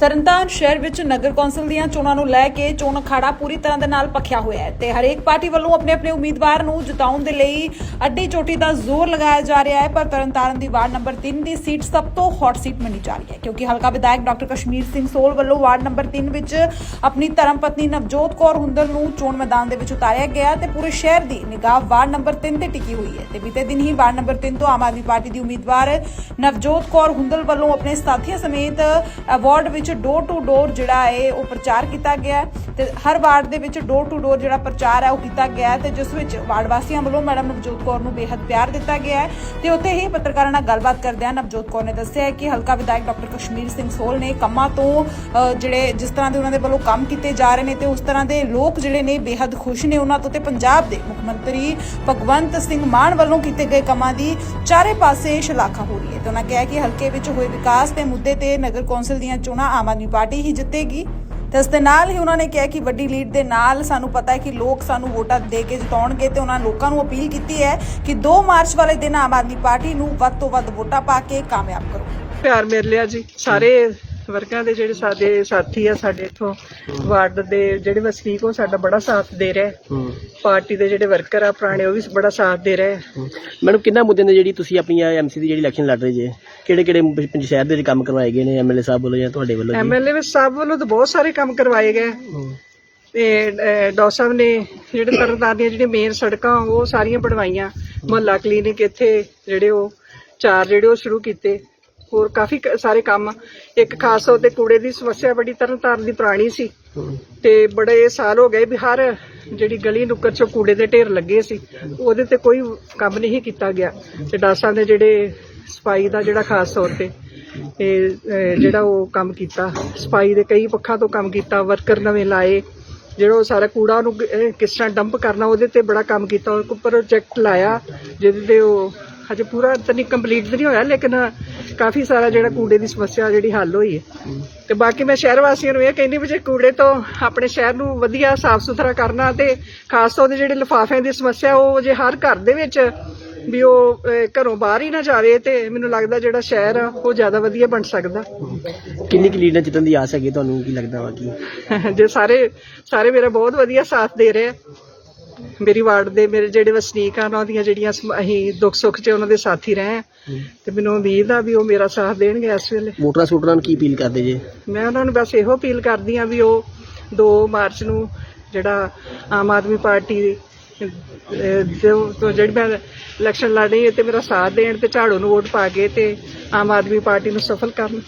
ਤਰਨਤਾਰਨ ਸ਼ਹਿਰ ਵਿੱਚ ਨਗਰ ਕੌਂਸਲ ਦੀਆਂ ਚੋਣਾਂ ਨੂੰ ਲੈ ਕੇ ਚੋਣ ਅਖਾੜਾ ਪੂਰੀ ਤਰ੍ਹਾਂ ਦੇ ਨਾਲ ਪੱਖਿਆ ਹੋਇਆ ਹੈ ਤੇ ਹਰੇਕ ਪਾਰਟੀ ਵੱਲੋਂ ਆਪਣੇ ਆਪਣੇ ਉਮੀਦਵਾਰ ਨੂੰ ਜਿਤਾਉਣ ਦੇ ਲਈ ਅੱਡੀ ਚੋਟੀ ਦਾ ਜ਼ੋਰ ਲਗਾਇਆ ਜਾ ਰਿਹਾ ਹੈ, ਪਰ ਤਰਨਤਾਰਨ ਦੀ ਵਾਰਡ ਨੰਬਰ 3 ਦੀ ਸੀਟ ਸਭ ਤੋਂ ਹੌਟ ਸੀਟ ਮੰਨੀ ਜਾ ਰਹੀ ਹੈ, ਕਿਉਂਕਿ ਹਲਕਾ ਵਿਧਾਇਕ ਡਾਕਟਰ ਕਸ਼ਮੀਰ ਸਿੰਘ ਸੋਲ ਵੱਲੋਂ ਵਾਰਡ ਨੰਬਰ 3 ਵਿੱਚ ਆਪਣੀ ਧਰਮ ਪਤਨੀ ਨਵਜੋਤ ਕੌਰ ਹੁੰਦਲ ਨੂੰ ਚੋਣ ਮੈਦਾਨ ਦੇ ਵਿੱਚ ਉਤਾਰਿਆ ਗਿਆ ਤੇ ਪੂਰੇ ਸ਼ਹਿਰ ਦੀ ਨਿਗਾਹ ਵਾਰਡ ਨੰਬਰ 3 ਤੇ ਟਿਕੀ ਹੋਈ ਹੈ ਤੇ ਬੀਤੇ ਦਿਨ ਹੀ ਵਾਰਡ ਨੰਬਰ 3 ਤੋਂ ਆਮ ਆਦਮੀ ਪਾਰਟੀ ਦੀ ਉਮੀਦਵਾਰ ਨਵਜੋਤ ਕੌਰ ਹੁੰਦਲ ਵੱਲੋਂ ਆਪਣੇ ਸਾਥੀਆਂ ਸਮੇਤ ਅਵਾਰਡ ਵਿੱਚ ਡੋਰ ਟੂ ਡੋਰ ਜਿਹੜਾ ਹੈ ਉਹ ਪ੍ਰਚਾਰ ਕੀਤਾ ਗਿਆ ਤੇ ਹਰ ਵਾਰਡ ਦੇ ਵਿੱਚ ਡੋਰ ਟੂ ਡੋਰ ਜਿਹੜਾ ਪ੍ਰਚਾਰ ਹੈ ਉਹ ਕੀਤਾ ਗਿਆ ਤੇ ਜਿਸ ਵਿੱਚ ਵਾਰਡ ਵਾਸੀਆਂ ਵੱਲੋਂ ਮੈਡਮ ਨਵਜੋਤ ਕੌਰ ਨੂੰ ਬੇਹੱਦ ਪਿਆਰ ਦਿੱਤਾ ਗਿਆ ਹੈ ਤੇ ਉੱਥੇ ਹੀ ਪੱਤਰਕਾਰਾਂ ਨਾਲ ਗੱਲਬਾਤ ਕਰਦਿਆਂ ਨਵਜੋਤ ਕੌਰ ਨੇ ਦੱਸਿਆ ਕਿ ਹਲਕਾ ਵਿਧਾਇਕ ਡਾਕਟਰ ਕਸ਼ਮੀਰ ਸਿੰਘ ਸੋਲ ਨੇ ਕੰਮਾਂ ਤੋਂ ਜਿਹੜੇ ਜਿਸ ਤਰ੍ਹਾਂ ਦੇ ਉਹਨਾਂ ਦੇ ਵੱਲੋਂ ਕੰਮ ਕੀਤੇ ਜਾ ਰਹੇ ਨੇ ਤੇ ਉਸ ਤਰ੍ਹਾਂ ਦੇ ਲੋਕ ਜਿਹੜੇ ਨੇ ਬੇਹੱਦ ਖੁਸ਼ ਨੇ ਉਹਨਾਂ ਤੋਂ ਤੇ ਪੰਜਾਬ ਦੇ ਮੁੱਖ ਮੰਤਰੀ ਭਗਵੰਤ ਸਿੰਘ ਮਾਨ ਵੱਲੋਂ ਕੀਤੇ ਗਏ ਕੰਮਾਂ ਦੀ ਚਾਰੇ ਪਾਸੇ ਸ਼ਲਾਘਾ ਹੋ ਰਹੀ ਹੈ ਤੇ ਉਹਨਾਂ ਕਿਹਾ ਕਿ ਹਲਕੇ ਵਿੱਚ ਹੋਏ ਵਿਕਾਸ ਦੇ ਮੁੱਦੇ ਤੇ ਨਗਰ ਕੌਂਸਲ ਦੀਆਂ ਚੋਣਾਂ ਆਮ ਆਦਮੀ ਪਾਰਟੀ ਹੀ ਜਿੱਤੇਗੀ। ਤੇ ਇਸ ਦੇ ਨਾਲ ਹੀ ਉਹਨਾਂ ਨੇ ਕਿਹਾ ਕਿ ਵੱਡੀ ਲੀਡ ਦੇ ਨਾਲ ਸਾਨੂੰ ਪਤਾ ਹੈ ਕਿ ਲੋਕ ਸਾਨੂੰ ਵੋਟਾਂ ਦੇ ਕੇ ਜਿਤਾਉਣਗੇ ਤੇ ਉਹਨਾਂ ਲੋਕਾਂ ਨੂੰ ਅਪੀਲ ਕੀਤੀ ਹੈ ਕਿ 2 ਮਾਰਚ ਵਾਲੇ ਦਿਨ ਆਮ ਆਦਮੀ ਪਾਰਟੀ ਨੂੰ ਵੱਧ ਤੋਂ ਵੱਧ ਵੋਟਾਂ ਪਾ ਕੇ ਕਾਮਯਾਬ ਕਰੋ। ਪਿਆਰ ਮਿਲ ਲਿਆ ਜੀ। ਸਾਰੇ ਵਰਗਾਂ ਦੇ ਜਿਹੜੇ ਸਾਡੇ ਸਾਥੀ ਆ ਸਾਡੇ ਇਥੋਂ ਵਾਰਡ ਦੇ ਜਿਹੜੇ ਵਸਨੀਕ ਉਹ ਸਾਡਾ ਬੜਾ ਸਾਥ ਦੇ ਰਹੇ ਪਾਰਟੀ ਦੇ ਜਿਹੜੇ ਵਰਕਰ ਆ ਪੁਰਾਣੇ ਉਹ ਵੀ ਬੜਾ ਸਾਥ ਦੇ ਰਹੇ। ਮੈਡਮ ਕਿੰਨਾ ਮੁੱਦਿਆਂ ਦੇ ਜਿਹੜੀ ਤੁਸੀਂ ਆਪਣੀ ਐਮਸੀ ਦੀ ਜਿਹੜੀ ਇਲੈਕਸ਼ਨ ਲੜ ਰਹੇ ਜੇ? ਕਿਹੜੇ ਕਿਹੜੇ ਸ਼ਹਿਰ ਦੇ ਕੰਮ ਕਰਵਾਏ ਗਏ ਨੇ ਐਮਐਲਏ ਸਾਹਿਬ ਵੱਲੋਂ ਜਾਂ ਤੁਹਾਡੇ ਵੱਲੋਂ ਐਮਐਲਏ ਸਾਹਿਬ ਵੱਲੋਂ ਤਾਂ ਬਹੁਤ ਸਾਰੇ ਕੰਮ ਕਰਵਾਏ ਗਏ। ਤੇ ਡਾਕਟਰ ਸਾਹਿਬ ਨੇ ਜਿਹੜੇ ਤਰਨਤਾਰਨ ਦੀਆਂ ਜਿਹੜੀਆਂ ਮੇਨ ਸੜਕਾਂ ਉਹ ਸਾਰੀਆਂ ਬਣਵਾਈਆਂ। ਮੁਹੱਲਾ ਕਲੀਨਿਕ ਇੱਥੇ ਜਿਹੜੇ ਉਹ ਚਾਰ ਜਿਹੜੇ ਉਹ ਸ਼ੁਰੂ ਕੀਤੇ। ਹੋਰ ਕਾਫੀ ਕ- ਸਾਰੇ ਕੰਮ। ਇੱਕ ਖਾਸ ਤੌਰ ਤੇ ਕੂੜੇ ਦੀ ਸਮੱਸਿਆ ਬੜੀ ਤਰਨਤਾਰਨ ਦੀ ਪੁਰਾਣੀ ਸੀ। ਤੇ ਬੜੇ ਸਾਲ ਹੋ ਗਏ ਵੀ ਹਰ ਜਿਹੜੀ ਗਲੀ ਨੁੱਕਰ ਚੋਂ ਕੂੜੇ ਦੇ ਢੇਰ ਲੱਗੇ ਸੀ ਉਹਦੇ ਤੇ ਕੋਈ ਕੰਮ ਨਹੀਂ ਕੀਤਾ ਗਿਆ। ਤੇ ਡਾਸਾਂ ਦੇ ਜਿਹੜੇ ਸਫ਼ਾਈ ਦਾ ਜਿਹੜਾ ਖਾਸ ਤੌਰ ਤੇ ਇਹ ਅਹ, ਜਿਹੜਾ ਉਹ ਕੰਮ ਕੀਤਾ। ਸਫ਼ਾਈ ਦੇ ਕਈ ਪੱਖਾਂ ਤੋਂ ਕੰਮ ਕੀਤਾ ਵਰਕਰ ਨਵੇਂ ਲਾਏ। ਜਿਹੜਾ ਉਹ ਸਾਰਾ ਕੂੜਾ ਨੂੰ ਅਹ, ਕਿਸ ਤਰ੍ਹਾਂ ਡੰਪ ਕਰਨਾ ਉਹਦੇ ਤੇ ਬੜਾ ਕੰਮ ਕੀਤਾ। ਉਹ ਪ੍ਰੋਜੈਕਟ ਲਾਇਆ ਜਿਹਦੇ ਤੇ ਉਹ ਹਜੇ ਪੂਰਾ ਤਾਂ ਨਹੀਂ ਕੰਪਲੀਟ ਨਹੀਂ ਹੋਇਆ ਲੇਕਿਨ ਕਾਫੀ ਸਾਰਾ ਜਿਹੜਾ ਕੂੜੇ ਦੀ ਸਮੱਸਿਆ ਜਿਹੜੀ ਹੱਲ ਹੋਈ ਹੈ। ਤੇ ਬਾਕੀ ਮੈਂ ਸ਼ਹਿਰ ਵਾਸੀਆਂ ਨੂੰ ਇਹ ਕਹਿੰਦੀ ਵੀ ਜੇ ਕੂੜੇ ਤੋਂ ਆਪਣੇ ਸ਼ਹਿਰ ਨੂੰ ਵਧੀਆ ਸਾਫ਼ ਸੁਥਰਾ ਕਰਨਾ ਤੇ ਖਾਸ ਤੌਰ ਤੇ ਜਿਹੜੇ ਲਿਫਾਫਿਆਂ ਦੀ ਸਮੱਸਿਆ ਉਹ ਜੇ ਹਰ ਘਰ ਦੇ ਵਿੱਚ ਵੀ ਉਹ ਘਰੋਂ ਬਾਹਰ ਹੀ ਨਾ ਜਾਵੇ ਤੇ ਮੈਨੂੰ ਲੱਗਦਾ ਜਿਹੜਾ ਸ਼ਹਿਰ ਆ ਉਹ ਜ਼ਿਆਦਾ ਵਧੀਆ ਬਣ ਸਕਦਾ। ਕਿੰਨੀ ਕੁ ਲੀਡ ਨਾਲ ਜਿੱਤਣ ਦੀ ਆਸ ਹੈਗੀ ਤੁਹਾਨੂੰ? ਕੀ ਲੱਗਦਾ ਵਾ ਕੀ? ਜੇ ਸਾਰੇ ਸਾਰੇ ਮੇਰਾ ਬਹੁਤ ਵਧੀਆ ਸਾਥ ਦੇ ਰਹੇ ਆ। ਮੇਰੀ ਵਾਰਡ ਦੇ ਮੇਰੇ ਜਿਹੜੇ ਵਸਨੀਕ ਆ ਉਹਨਾਂ ਦੀਆਂ ਜਿਹੜੀਆਂ ਸਮ- ਅਸੀਂ ਦੁੱਖ ਸੁੱਖ 'ਚ ਉਹਨਾਂ ਦੇ ਸਾਥੀ ਰਹੇ ਆ। ਤੇ ਮੈਨੂੰ ਉਮੀਦ ਆ ਵੀ ਉਹ ਮੇਰਾ ਸਾਥ ਦੇਣਗੇ ਇਸ ਵੇਲੇ। ਵੋਟਰਾਂ ਸੂਟਰਾਂ ਨੂੰ ਕੀ ਅਪੀਲ ਕਰਦੇ ਜੇ? ਮੈਂ ਉਹਨਾਂ ਨੂੰ ਬਸ ਇਹੋ ਅਪੀਲ ਕਰਦੀ ਆ ਵੀ ਉਹ 2 ਮਾਰਚ ਨੂੰ ਜਿਹੜਾ ਆਮ ਆਦਮੀ ਪਾਰਟੀ ਅਹ, ਜੋ ਜੋ ਜਿਹੜੀ ਮੈਂ ਇਲੈਕਸ਼ਨ ਲੜ ਰਹੀ ਹੈ ਤੇ ਮੇਰਾ ਸਾਥ ਦੇਣ ਤੇ ਝਾੜੂ ਨੂੰ ਵੋਟ ਪਾ ਕੇ ਤੇ ਆਮ ਆਦਮੀ ਪਾਰਟੀ ਨੂੰ ਸਫਲ ਕਰਨ।